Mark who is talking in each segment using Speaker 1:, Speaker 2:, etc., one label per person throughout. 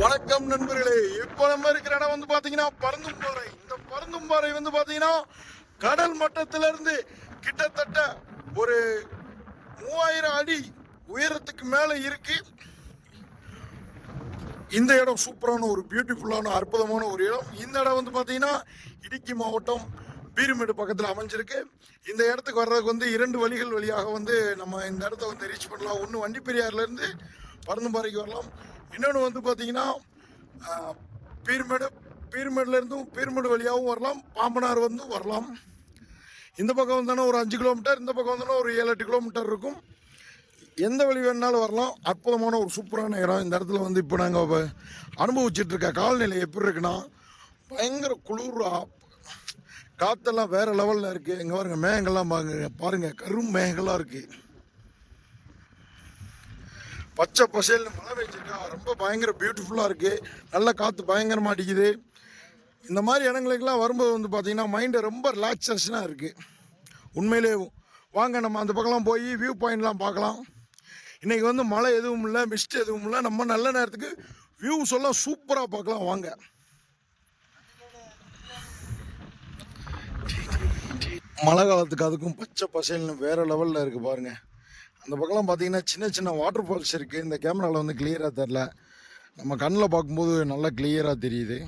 Speaker 1: வணக்கம் நண்பர்களே. இப்போ நம்ம இருக்கிற இடம் வந்து பாத்தீங்கன்னா பருந்தும்பாறை. இந்த பருந்தும்பாறை வந்து பாத்தீங்கன்னா கடல் மட்டத்தில இருந்து கிட்டத்தட்ட ஒரு மூவாயிரம் அடி உயரத்துக்கு மேல இருக்கு. இந்த இடம் சூப்பரான ஒரு பியூட்டிஃபுல்லான அற்புதமான ஒரு இடம். இந்த இடம் வந்து பாத்தீங்கன்னா இடுக்கி மாவட்டம் பீருமேடு பக்கத்தில் அமைஞ்சிருக்கு. இந்த இடத்துக்கு வர்றதுக்கு வந்து இரண்டு வழிகள் வழியாக வந்து நம்ம இந்த இடத்த வந்து ரீச் பண்ணலாம். ஒன்று வண்டி பெரியார்லேருந்து பருந்தும்பாறைக்கு வரலாம். இன்னொன்று வந்து பார்த்தீங்கன்னா பீர்மேடு பீர்மேடுலேருந்தும் பீர்மேடு வழியாகவும் வரலாம் பாம்பனார் வந்து வரலாம். இந்த பக்கம் வந்தோன்னா ஒரு அஞ்சு கிலோமீட்டர் இந்த பக்கம் வந்தோன்னா ஒரு ஏழு எட்டு கிலோமீட்டர் இருக்கும். எந்த வழி வேணாலும் வரலாம். அற்புதமான ஒரு சூப்பரான இடம். இந்த இடத்துல வந்து இப்போ நாங்கள் அனுபவிச்சுட்டு இருக்க காலநிலை எப்படி இருக்குன்னா பயங்கர குளிராக காற்றெல்லாம் வேறு லெவலில் இருக்குது இங்கே பாருங்க மேகங்கள்லாம் பாருங்க பாருங்கள் கரும் மேகங்களாக இருக்குது பச்சை பசேல்னு மழை இருக்கா? ரொம்ப பயங்கர பியூட்டிஃபுல்லாக இருக்குது நல்ல காற்று பயங்கரமாக அடிக்குது. இந்த மாதிரி இடங்களுக்கெல்லாம் வரும்போது வந்து பார்த்திங்கன்னா மைண்டு ரொம்ப ரிலாக்ஸேஷனாக இருக்குது உண்மையிலே வாங்க நம்ம அந்த பக்கம்லாம் போய் வியூ பாயிண்ட்லாம் பார்க்கலாம். இன்றைக்கி வந்து மழை எதுவும் இல்லை மிஸ்ட் எதுவும் இல்லை. நம்ம நல்ல நேரத்துக்கு வியூஸ் எல்லாம் சூப்பராக பார்க்கலாம். வாங்க. மழை காலத்துக்கு அதுக்கும் பச்சை பசைல்னு வேறு லெவலில் இருக்குது பாருங்கள் அந்த பக்கம்லாம் பார்த்தீங்கன்னா சின்ன சின்ன வாட்டர் ஃபால்ஸ் இருக்குது இந்த கேமராவில் வந்து கிளியராக தெரில நம்ம கண்ணில் பார்க்கும்போது நல்லா கிளியராக தெரியுது.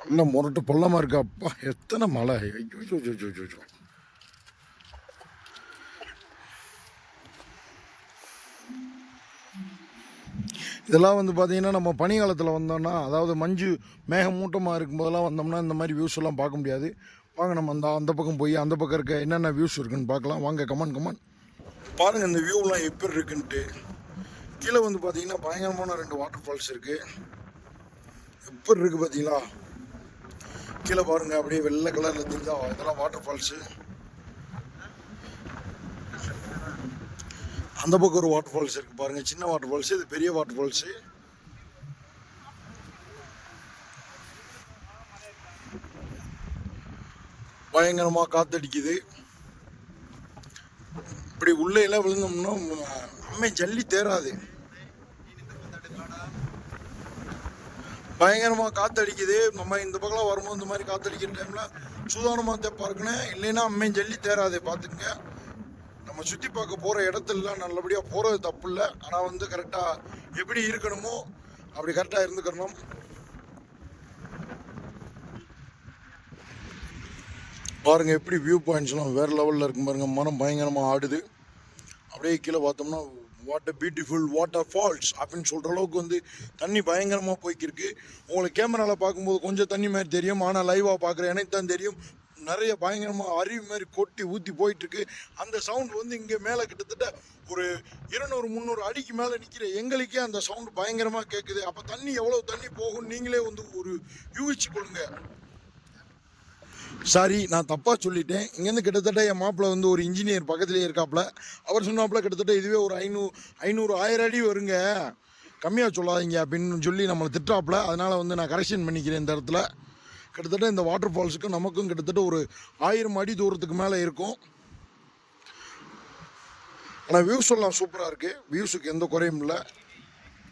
Speaker 1: நல்ல முரட்டு பள்ளமாக இருக்கு? அப்பா எத்தனை மழை? ஐயோ, இதெல்லாம் வந்து பார்த்தீங்கன்னா நம்ம பனிக்காலத்தில் வந்தோம்னா அதாவது மஞ்சு மேகமூட்டமாக இருக்கும்போதெல்லாம் வந்தோம்னா இந்த மாதிரி வியூஸ் எல்லாம் பார்க்க முடியாது. வாங்க நம்ம அந்த அந்த பக்கம் போய் அந்த பக்கம் இருக்க என்னென்ன வியூஸ் இருக்குன்னு பார்க்கலாம். வாங்க கமான் கமான் பாருங்கள் இந்த வியூலாம் எப்படி இருக்குன்ட்டு. கீழே வந்து பார்த்தீங்கன்னா பயங்கரமான ரெண்டு வாட்டர் ஃபால்ஸ் இருக்குது எப்படி இருக்குது பார்த்தீங்களா கீழே பாருங்கள் அப்படியே வெள்ளை கலரில் தெரிஞ்சா இதெல்லாம் வாட்டர் ஃபால்ஸு அந்த பக்கம் ஒரு வாட்டர் ஃபால்ஸ் இருக்கு பாருங்க. சின்ன வாட்டர் ஃபால்ஸ் இது பெரிய வாட்டர் ஃபால்ஸ் பயங்கரமா காத்தடிக்குது. இப்படி உள்ளே எல்லாம் விழுந்தோம்னா அம்மை ஜல்லி தேராது பயங்கரமா காத்தடிக்குது. நம்ம இந்த பக்கம் வரும்போது இந்த மாதிரி காத்தடிக்கிற டைம்ல சூதானமா தேப்பா இருக்குன்னு இல்லைன்னா அம்மையும் ஜல்லி தேராது பார்த்துங்க நம்ம சுற்றி பார்க்க போகிற இடத்துலலாம் நல்லபடியாக போகிறது தப்பு இல்லை ஆனால் வந்து கரெக்டாக எப்படி இருக்கணுமோ அப்படி கரெக்டாக இருந்துக்கணும். பாருங்கள் எப்படி வியூ பாயிண்ட்ஸ்லாம் வேறு லெவலில் இருக்கும் பாருங்கள் மனம் பயங்கரமாக ஆடுது. அப்படியே கீழே பார்த்தோம்னா வாட்டர் பியூட்டிஃபுல் வாட்டர் ஃபால்ஸ் அப்படின்னு சொல்கிற அளவுக்கு வந்து தண்ணி பயங்கரமாக போய்க்கிருக்கு. உங்களுக்கு கேமராவில் பார்க்கும்போது கொஞ்சம் தண்ணி மாதிரி தெரியும். ஆனால் லைவாக பார்க்குற எனக்கு தான் தெரியும். நிறைய பயங்கரமாக அருவி மாதிரி கொட்டி ஊற்றி போயிட்டுருக்கு. அந்த சவுண்ட் வந்து இங்கே மேலே கிட்டத்தட்ட ஒரு இருநூறு முந்நூறு அடிக்கு மேலே நிற்கிற எங்களுக்கே அந்த சவுண்டு பயங்கரமாக கேட்குது அப்போ தண்ணி எவ்வளோ தண்ணி போகும் நீங்களே வந்து ஒரு யூகிச்சு கொள்ளுங்க. சாரி நான் தப்பாக சொல்லிட்டேன். இங்கேருந்து கிட்டத்தட்ட என் மாப்பிள்ளை வந்து ஒரு இன்ஜினியர் பக்கத்துலேயே இருக்காப்புல அவர் சொன்னாப்புல கிட்டத்தட்ட இதுவே ஒரு ஐநூறு ஐநூறு ஆயிரம் அடி வருங்க. கம்மியாக சொல்லாதீங்க அப்படின்னு சொல்லி நம்மளை திட்டாப்புல அதனால் வந்து நான் கரெக்ஷன் பண்ணிக்கிறேன் இந்த இடத்துல. கிட்டத்தட்ட இந்த வாட்டர் ஃபால்ஸுக்கு நமக்கும் கிட்டத்தட்ட ஒரு ஆயிரம் அடி தூரத்துக்கு மேலே இருக்கும். ஆனால் வியூஸ் எல்லாம் சூப்பராக இருக்குது வியூஸுக்கு எந்த குறையும் இல்லை.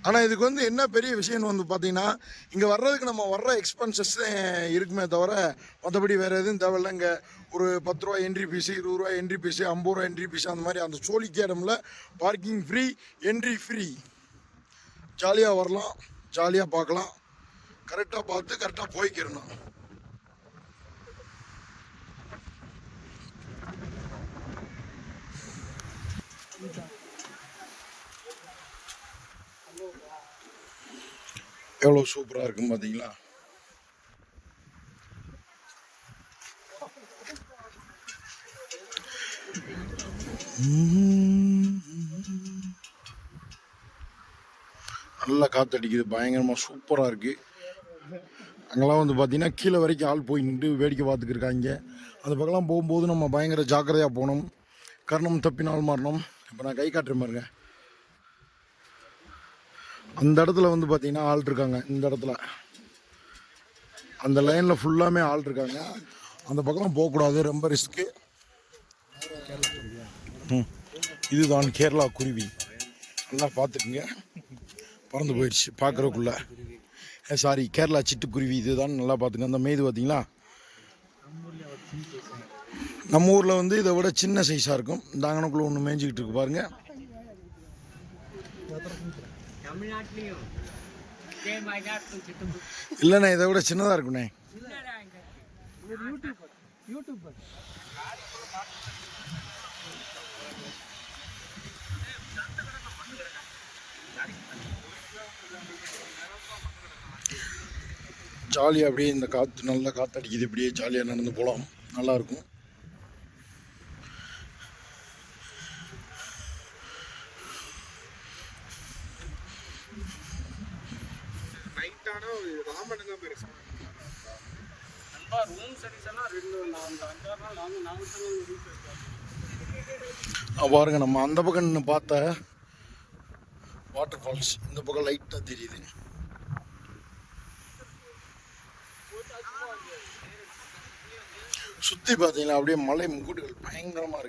Speaker 1: ஆனால் இதுக்கு வந்து என்ன பெரிய விஷயம்னு வந்து பார்த்தீங்கன்னா இங்கே வர்றதுக்கு நம்ம வர்ற எக்ஸ்பென்சஸ் இருக்குமே தவிர மற்றபடி வேறு எதுவும் தேவையில்லை. இங்கே ஒரு பத்து ரூபா என்ட்ரி ஃபீஸு இருபது ரூபா என்ட்ரி ஃபீஸு ஐம்பது ரூபா என்ட்ரி ஃபீஸ் அந்த மாதிரி அந்த சோழிக்கு இடம்ல பார்க்கிங் ஃப்ரீ என்ட்ரி ஃப்ரீ ஜாலியாக வரலாம். ஜாலியாக பார்க்கலாம். கரெக்டாக பார்த்து கரெக்டாக போய்க்கிறணும் எவ்வளோ சூப்பராக இருக்கும் பார்த்தீங்களா நல்லா காத்தடிக்குது பயங்கரமாக சூப்பராக இருக்குது அங்கெல்லாம் வந்து பார்த்திங்கன்னா கீழே வரைக்கும் ஆள் போய் நின்று வேடிக்கை பார்த்துக்கிருக்காங்க அந்த பக்கம்லாம் போகும்போது நம்ம பயங்கர ஜாக்கிரதையாக போகணும். கர்ணம் தப்பினால் மாறணும் இப்போ நான் கை காட்டுறேன் பாருங்க. அந்த இடத்துல வந்து பார்த்தீங்கன்னா ஆள் இருக்காங்க. இந்த இடத்துல. அந்த லைனில் ஃபுல்லாமே ஆள் இருக்காங்க. அந்த பக்கம்லாம் போகக்கூடாது. ரொம்ப ரிஸ்க்கு ம். இதுதான் கேரளா குருவி. நல்லா பார்த்துக்குங்க. பறந்து போயிடுச்சு பார்க்குறக்குள்ள சாரி கேரளா சிட்டுக்குருவி. இதுதான் நல்லா பார்த்துங்க. அந்த மேய்து பார்த்தீங்களா? நம்ம ஊரில் வந்து இதை விட சின்ன சைஸாக இருக்கும். இந்த அங்கனக்குள்ளே ஒன்று மேய்ஞ்சிக்கிட்டு இருக்கு பாருங்கள்
Speaker 2: தமிழ்நாட்டிலையும் இதே மாதிரி தான் இருக்கும் சிட்டுக்குருவி.
Speaker 1: இல்லைண்ணே இதை விட சின்னதாக இருக்குண்ணே? ஜாலியாக அப்படியே இந்த காற்று நல்லா காற்றடிக்குது இப்படியே ஜாலியாக நடந்து போகலாம் நல்லாயிருக்கும்
Speaker 2: நண்பா, எல்லாம் ரெண்டு அஞ்சாறு நாள்
Speaker 1: பாருங்க நம்ம அந்த பக்கம் நின்று பார்த்த வாட்டர் ஃபால்ஸ் இந்த பக்கம் லைட்டாக தெரியுது. சுற்றி பார்த்தீங்களா அப்படியே மலை முக்கூட்டுகள் பயங்கரமாக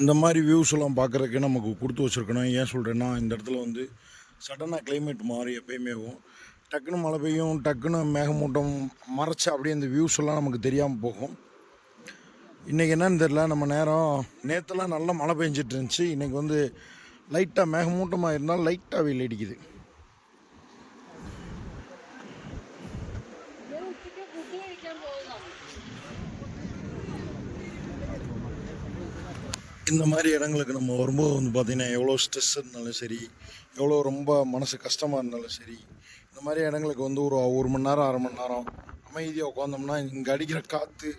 Speaker 1: இந்த மாதிரி வியூஸ் எல்லாம் பார்க்குறதுக்கு நமக்கு கொடுத்து வச்சுருக்கணும். ஏன் சொல்கிறேன்னா இந்த இடத்துல வந்து சடனாக கிளைமேட் மாறி எப்பயுமேவும் டக்குன்னு மழை பெய்யும் டக்குன்னு மேகமூட்டம் மறைச்சா அப்படியே இந்த வியூஸ் எல்லாம் நமக்கு தெரியாமல் போகும். இன்றைக்கி என்னன்னு தெரில நம்ம நேரம் நேற்றுலாம் நல்லா மழை பெஞ்சிட்டு இருந்துச்சு. இன்றைக்கி வந்து லைட்டாக மேகமூட்டமாக இருந்தால் லைட்டாக வெயில் அடிக்குது. இந்த மாதிரி இடங்களுக்கு நம்ம வரும்போது வந்து பார்த்திங்கன்னா எவ்வளோ ஸ்ட்ரெஸ் இருந்தாலும் சரி எவ்வளோ ரொம்ப மனசு கஷ்டமாக இருந்தாலும் சரி இந்த மாதிரி இடங்களுக்கு வந்து ஒரு ஒரு மணி நேரம் அரை மணி நேரம் அமைதியாக உட்காந்தோம்னா இங்கே அடிக்கிற காற்று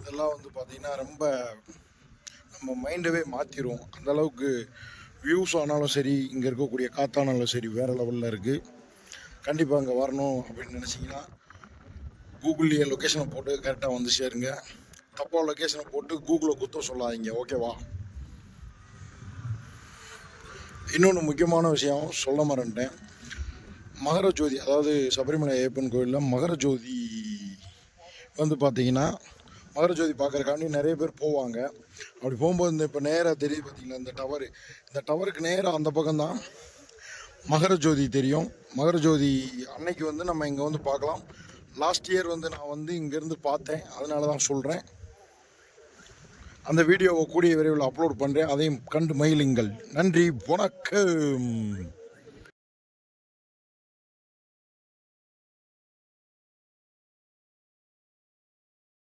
Speaker 1: இதெல்லாம் வந்து பார்த்திங்கன்னா ரொம்ப நம்ம மைண்டவே மாற்றிடும் அந்தளவுக்கு வியூஸ் ஆனாலும் சரி இங்கே இருக்கக்கூடிய காற்றானாலும் சரி வேறு லெவலில் இருக்குது கண்டிப்பாக அங்கே வரணும் அப்படின்னு நினச்சிங்கன்னா கூகுள்லேயே லொக்கேஷனை போட்டு கரெக்டாக வந்து சேருங்க. தப்பாக லொக்கேஷனை போட்டு கூகுளில் குத்த சொல்லாதீங்க ஓகேவா இன்னொன்று முக்கியமான விஷயம் சொல்ல மறந்துட்டேன். மகர ஜோதி அதாவது சபரிமலை ஐயப்பன் கோயிலில் மகர ஜோதி வந்து பார்த்தீங்கன்னா மகர ஜோதி பார்க்குறக்காண்டி நிறைய பேர் போவாங்க. அப்படி போகும்போது இந்த இப்போ நேராக தெரியுது பார்த்தீங்களா இந்த டவர் இந்த டவருக்கு நேராக அந்த பக்கம்தான் மகர ஜோதி தெரியும். மகர ஜோதி அன்னைக்கு வந்து நம்ம இங்கே வந்து பார்க்கலாம். லாஸ்ட் இயர் வந்து நான் வந்து இங்கேருந்து பார்த்தேன். அதனால தான் சொல்கிறேன் அந்த வீடியோவை கூடிய விரைவில் அப்லோட் பண்ணுறேன் அதையும் கண்டு மயிலுங்கள் நன்றி வணக்கம்.